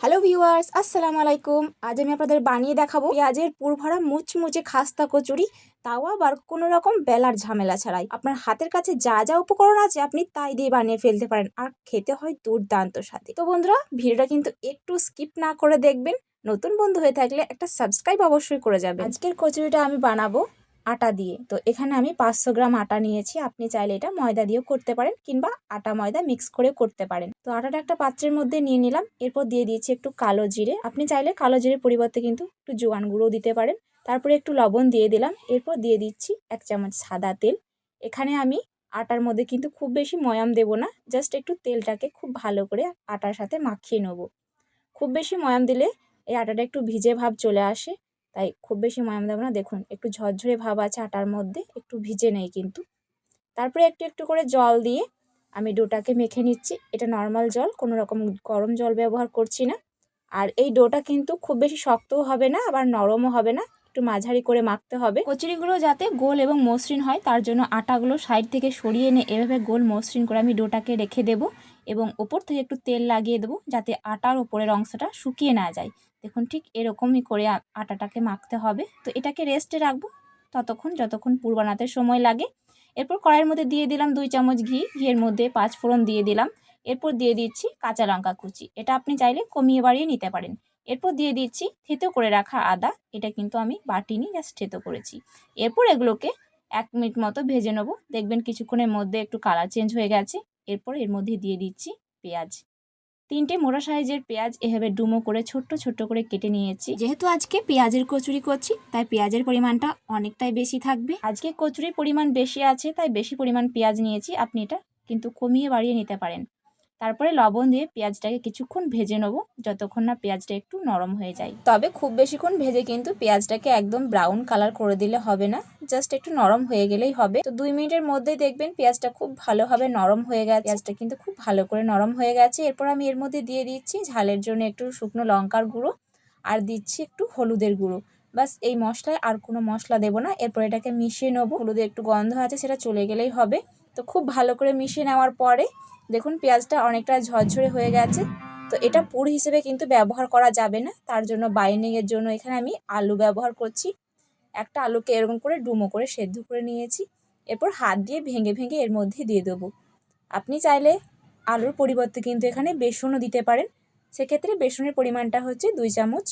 Hello viewers আসসালামু আলাইকুম আজ আমি আপনাদের বানিয়ে দেখাবো পেঁয়াজের পুরভরা মুচমুচে খাস্তা কচুরি। তাও আবার কোনো রকম বেলার ঝামেলা ছাড়াই। আপনার হাতের কাছে যা যা উপকরণ আছে আপনি তাই দিয়ে বানিয়ে ফেলতে পারেন। আর খেতে হয় দুর্দান্ত সাথে তো বন্ধুরা, ভিডিওটা কিন্তু একটু স্কিপ না করে দেখবেন। নতুন বন্ধু হয়ে থাকলে একটা সাবস্ক্রাইব অবশ্যই করে যাবেন। আজকের কচুরিটা আমি বানাবো। আটা দিয়ে। তো এখানে আমি পাঁচশো গ্রাম আটা নিয়েছি। আপনি চাইলে এটা ময়দা দিয়েও করতে পারেন কিংবা আটা ময়দা মিক্স করে করতে পারেন। তো আটাটা একটা পাত্রের মধ্যে নিয়ে নিলাম। এরপর দিয়ে দিয়েছি একটু কালো জিরে। আপনি চাইলে কালো জিরের পরিবর্তে কিন্তু একটু জোয়ান গুঁড়ো দিতে পারেন। তারপরে একটু লবণ দিয়ে দিলাম। এরপর দিয়ে দিচ্ছি এক চামচ সাদা তেল। এখানে আমি আটার মধ্যে কিন্তু খুব বেশি ময়াম দেব না। জাস্ট একটু তেলটাকে খুব ভালো করে আটার সাথে মাখিয়ে নেব। খুব বেশি ময়াম দিলে এই আটাটা একটু ভিজে ভাব চলে আসে। তাই খুব বেশি ময়াম দেবো না। দেখুন, একটু ঝরঝরে ভাব আছে আটার মধ্যে, একটু ভিজে নেই কিন্তু। তারপরে একটু একটু করে জল দিয়ে আমি ডোটাকে মেখে নিচ্ছি। এটা নর্মাল জল, কোনো রকম গরম জল ব্যবহার করছি না। আর এই ডোটা কিন্তু খুব বেশি শক্তও হবে না, আবার নরমও হবে না। একটু মাঝারি করে মাখতে হবে। কচুরিগুলো যাতে গোল এবং মসৃণ হয়, তার জন্য আটাগুলো সাইড থেকে সরিয়ে এনে এভাবে গোল মসৃণ করে আমি ডোটাকে রেখে দেব। এবং ওপর থেকে একটু তেল লাগিয়ে দেবো যাতে আটার ওপরের অংশটা শুকিয়ে না যায়। দেখুন ঠিক এরকমই করে আটাটাকে মাখতে হবে। তো এটাকে রেস্টে রাখব ততক্ষণ, যতক্ষণ পুর বানাতে সময় লাগে। এরপর কড়াইয়ের মধ্যে দিয়ে দিলাম দুই চামচ ঘি। ঘিয়ের মধ্যে পাঁচ ফোড়ন দিয়ে দিলাম। এরপর দিয়ে দিচ্ছি কাঁচা লঙ্কা কুচি। এটা আপনি চাইলে কমিয়ে বাড়িয়ে নিতে পারেন। এরপর দিয়ে দিচ্ছি থেতো করে রাখা আদা। এটা কিন্তু আমি বাটিনি জাস্ট থেতো করেছি। এরপর এগুলোকে এক মিনিট মতো ভেজে নেব। দেখবেন কিছুক্ষণের মধ্যে একটু কালার চেঞ্জ হয়ে গেছে। এরপর এর মধ্যে দিয়ে দিচ্ছি পেঁয়াজ। তিনটে মোটা সাইজের পেঁয়াজ এভাবে ডুমো করে ছোট্ট ছোট্ট করে কেটে নিয়েছি। যেহেতু আজকে পেঁয়াজের কচুরি করছি, তাই পেঁয়াজের পরিমাণটা অনেকটাই বেশি থাকবে। আজকে কচুরির পরিমাণ বেশি আছে, তাই বেশি পরিমাণ পেঁয়াজ নিয়েছি। আপনি এটা কিন্তু কমিয়ে বাড়িয়ে নিতে পারেন। তারপরে লবণ দিয়ে পেঁয়াজটাকে কিছুক্ষণ ভেজে নেব, যতক্ষণ না পেঁয়াজটা একটু নরম হয়ে যায়। তবে খুব বেশিক্ষণ ভেজে কিন্তু পেঁয়াজটাকে একদম ব্রাউন কালার করে দিলে হবে না। জাস্ট একটু নরম হয়ে গেলেই হবে। তো দুই মিনিটের মধ্যেই দেখবেন পেঁয়াজটা খুব ভালোভাবে নরম হয়ে গেছে। পেঁয়াজটা কিন্তু খুব ভালো করে নরম হয়ে গেছে। এরপর আমি এর মধ্যে দিয়ে দিচ্ছি ঝালের জন্য একটু শুকনো লঙ্কার গুঁড়ো আর দিচ্ছি একটু হলুদের গুঁড়ো। বাস এই মশলায় আর কোনো মশলা দেবো না। এরপর এটাকে মিশিয়ে নেব। হলুদের একটু গন্ধ আছে, সেটা চলে গেলেই হবে। তো খুব ভালো করে মিশিয়ে নেওয়ার পরে দেখুন পেঁয়াজটা অনেকটা ঝরঝরে হয়ে গেছে। তো এটা পুর হিসেবে কিন্তু ব্যবহার করা যাবে না। তার জন্য বাইন্ডিংয়ের জন্য এখানে আমি আলু ব্যবহার করছি। একটা আলুকে এরকম করে ডুমো করে সেদ্ধ করে নিয়েছি। এরপর হাত দিয়ে ভেঙে ভেঙে এর মধ্যে দিয়ে দেবো। আপনি চাইলে আলুর পরিবর্তে কিন্তু এখানে বেসনও দিতে পারেন। সেক্ষেত্রে বেসনের পরিমাণটা হচ্ছে দুই চামচ।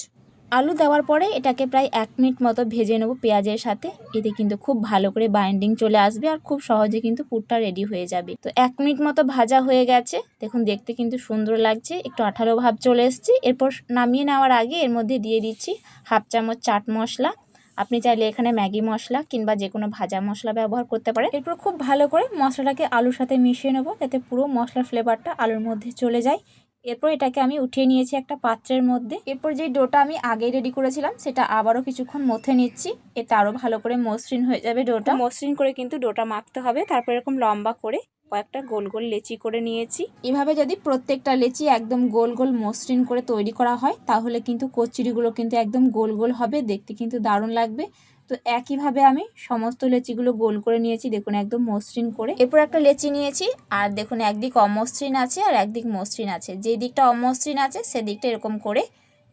আলু দেওয়ার পরে এটাকে প্রায় এক মিনিট মতো ভেজে নেব পেঁয়াজের সাথে। এতে কিন্তু খুব ভালো করে বাইন্ডিং চলে আসবে আর খুব সহজে কিন্তু পুরটা রেডি হয়ে যাবে। তো এক মিনিট মতো ভাজা হয়ে গেছে। দেখুন, দেখতে কিন্তু সুন্দর লাগছে। একটু আঠালো ভাব চলে এসছে। এরপর নামিয়ে নেওয়ার আগে এর মধ্যে দিয়ে দিচ্ছি হাফ চামচ চাট মশলা। আপনি চাইলে এখানে ম্যাগি মশলা কিংবা যে কোনো ভাজা মশলা ব্যবহার করতে পারেন। এরপর খুব ভালো করে মশলাটাকে আলুর সাথে মিশিয়ে নেব, যাতে পুরো মশলার ফ্লেভারটা আলুর মধ্যে চলে যায়। এরপর এটাকে আমি উঠিয়ে নিয়েছি একটা পাত্রের মধ্যে। এরপর যে ডোটা আমি আগেই রেডি করেছিলাম সেটা আবারও কিছুক্ষণ মথে নিচ্ছি। এতে আরও ভালো করে মসৃণ হয়ে যাবে ডোটা। মসৃণ করে কিন্তু ডোটা মাখতে হবে তারপর এরকম লম্বা করে কয়েকটা গোল গোল লেচি করে নিয়েছি। এভাবে যদি প্রত্যেকটা লেচি একদম গোল গোল মসৃণ করে তৈরি করা হয় তাহলে কিন্তু কচুরিগুলো কিন্তু একদম গোল গোল হবে দেখতে কিন্তু দারুণ লাগবে। তো একইভাবে আমি সমস্ত লেচিগুলো গোল করে নিয়েছি, দেখুন একদম মসৃণ করে। এরপর একটা লেচি নিয়েছি, আর দেখুন একদিক অমসৃণ আছে আর একদিক মসৃণ আছে। যে দিকটা অমসৃণ আছে সেদিকটা এরকম করে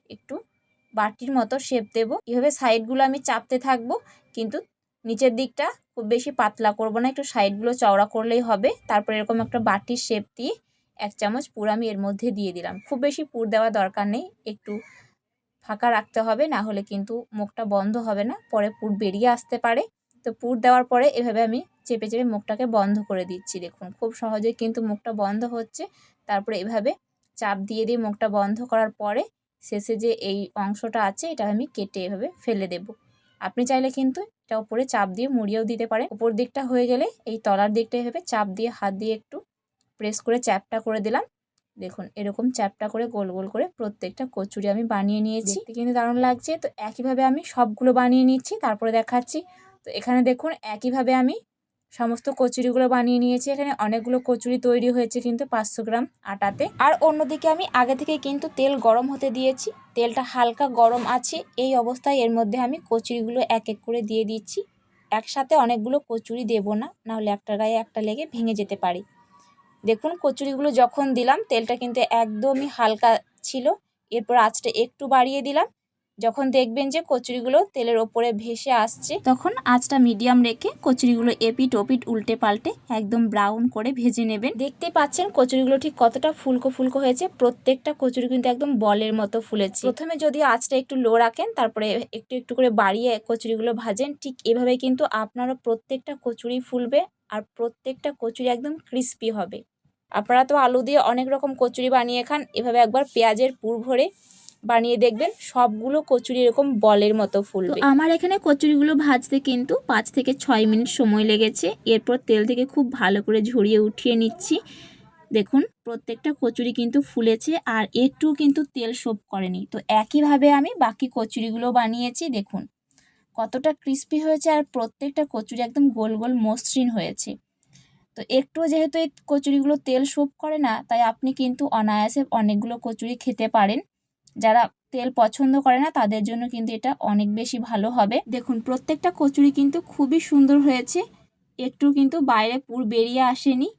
একটু বাটির মতো শেপ দেব। এভাবে সাইডগুলো আমি চাপতে থাকব, কিন্তু নিচের দিকটা খুব বেশি পাতলা করব না, একটু সাইডগুলো চওড়া করলেই হবে। তারপর এরকম একটা বাটির শেপ দিয়ে এক চামচ পুর আমি এর মধ্যে দিয়ে দিলাম। খুব বেশি পুর দেওয়া দরকার নেই, একটু ফাঁকা রাখতে হবে, না হলে কিন্তু মুখটা বন্ধ হবে না। পরে পুর বেরিয়ে আসতে পারে। তো পুর দেওয়ার পরে এভাবে আমি চেপে চেপে মুখটাকে বন্ধ করে দিচ্ছি, দেখুন। খুব সহজে কিন্তু মুখটা বন্ধ হচ্ছে। তারপরে এভাবে চাপ দিয়ে দিয়ে মুখটা বন্ধ করার পরে শেষে যে এই অংশটা আছে, এটা আমি কেটে এভাবে ফেলে দেব। আপনি চাইলে কিন্তু এটা ওপরে চাপ দিয়ে মুড়িয়েও দিতে পারেন। ওপর দিকটা হয়ে গেলে এই তলার দিকটা এভাবে চাপ দিয়ে হাত দিয়ে একটু প্রেস করে চ্যাপটা করে দিলাম। দেখুন এরকম চ্যাপটা করে গোল গোল করে প্রত্যেকটা কচুরি আমি বানিয়ে নিয়েছি। কিন্তু দারুণ লাগছে। তো একইভাবে আমি সবগুলো বানিয়ে নিচ্ছি তারপরে দেখাচ্ছি। তো এখানে দেখুন একইভাবে আমি সমস্ত কচুরিগুলো বানিয়ে নিয়েছি। এখানে অনেকগুলো কচুরি তৈরি হয়েছে কিন্তু পাঁচশো গ্রাম আটাতে। আর অন্যদিকে আমি আগে থেকে কিন্তু তেল গরম হতে দিয়েছি। তেলটা হালকা গরম আছে এই অবস্থায় এর মধ্যে আমি কচুরিগুলো এক এক করে দিয়ে দিচ্ছি। একসাথে অনেকগুলো কচুরি দেবো না নাহলে একটা গায়ে একটা লেগে ভেঙে যেতে পারি। দেখুন কচুরিগুলো যখন দিলাম, তেলটা কিন্তু একদমই হালকা ছিল। এরপর আঁচটা একটু বাড়িয়ে দিলাম। যখন দেখবেন যে কচুরিগুলো তেলের ওপরে ভেসে আসছে, তখন আঁচটা মিডিয়াম রেখে কচুরিগুলো এপিট ওপিট উল্টে পাল্টে একদম ব্রাউন করে ভেজে নেবেন। দেখতে পাচ্ছেন কচুরিগুলো ঠিক কতটা ফুলকো ফুলকো হয়েছে। প্রত্যেকটা কচুরি কিন্তু একদম বলের মতো ফুলেছে। প্রথমে যদি আঁচটা একটু লো রাখেন, তারপরে একটু একটু করে বাড়িয়ে কচুরিগুলো ভাজেন, ঠিক এভাবে কিন্তু আপনারও প্রত্যেকটা কচুরি ফুলবে আর প্রত্যেকটা কচুরি একদম ক্রিস্পি হবে। আপনারা তো আলু দিয়ে অনেক রকম কচুরি বানিয়ে খান, এভাবে একবার পেঁয়াজের পুর ভরে বানিয়ে দেখবেন, সবগুলো কচুরি এরকম বলের মতো ফুলবে। আমার এখানে কচুরিগুলো ভাজতে কিন্তু পাঁচ থেকে ছয় মিনিট সময় লেগেছে, এরপর তেল থেকে খুব ভালো করে ঝরিয়ে উঠিয়ে নিচ্ছি। দেখুন, প্রত্যেকটা কচুরি কিন্তু ফুলেছে আর একটু কিন্তু তেল সোপ করেনি। তো একইভাবে আমি বাকি কচুরিগুলো বানিয়েছি, দেখুন। কতটা ক্রিস্পি হয়েছে আর প্রত্যেকটা কচুরি একদম গোল গোল মসৃণ হয়েছে। তো একটু যেহেতু এই কচুরিগুলো তেল সোপ করে না, তাই আপনি কিন্তু অনায়াসে অনেকগুলো কচুরি খেতে পারেন। যারা তেল পছন্দ করে না, তাদের জন্য কিন্তু এটা অনেক বেশি ভালো হবে। দেখুন, প্রত্যেকটা কচুরি কিন্তু খুবই সুন্দর হয়েছে। একটু কিন্তু বাইরে পুর বেরিয়ে আসেনি।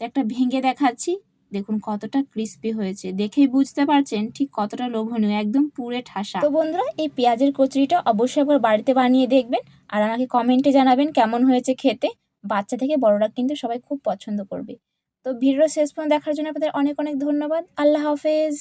তো একটা ভেঙে দেখাচ্ছি। দেখুন, কতটা ক্রিস্পি হয়েছে। দেখেই বুঝতে পারছেন ঠিক কতটা লোভনীয়, একদম পুরে ঠাসা। তো বন্ধুরা, এই পেঁয়াজের কচুরিটা অবশ্যই একবার বাড়িতে বানিয়ে দেখবেন। আর আমাকে কমেন্টে জানাবেন কেমন হয়েছে খেতে। বাচ্চা থেকে বড়রা কিন্তু সবাই খুব পছন্দ করবে। তো ভিডিও শেষ পর্যন্ত দেখার জন্য আপনাদের অনেক অনেক ধন্যবাদ। আল্লাহ হাফেজ।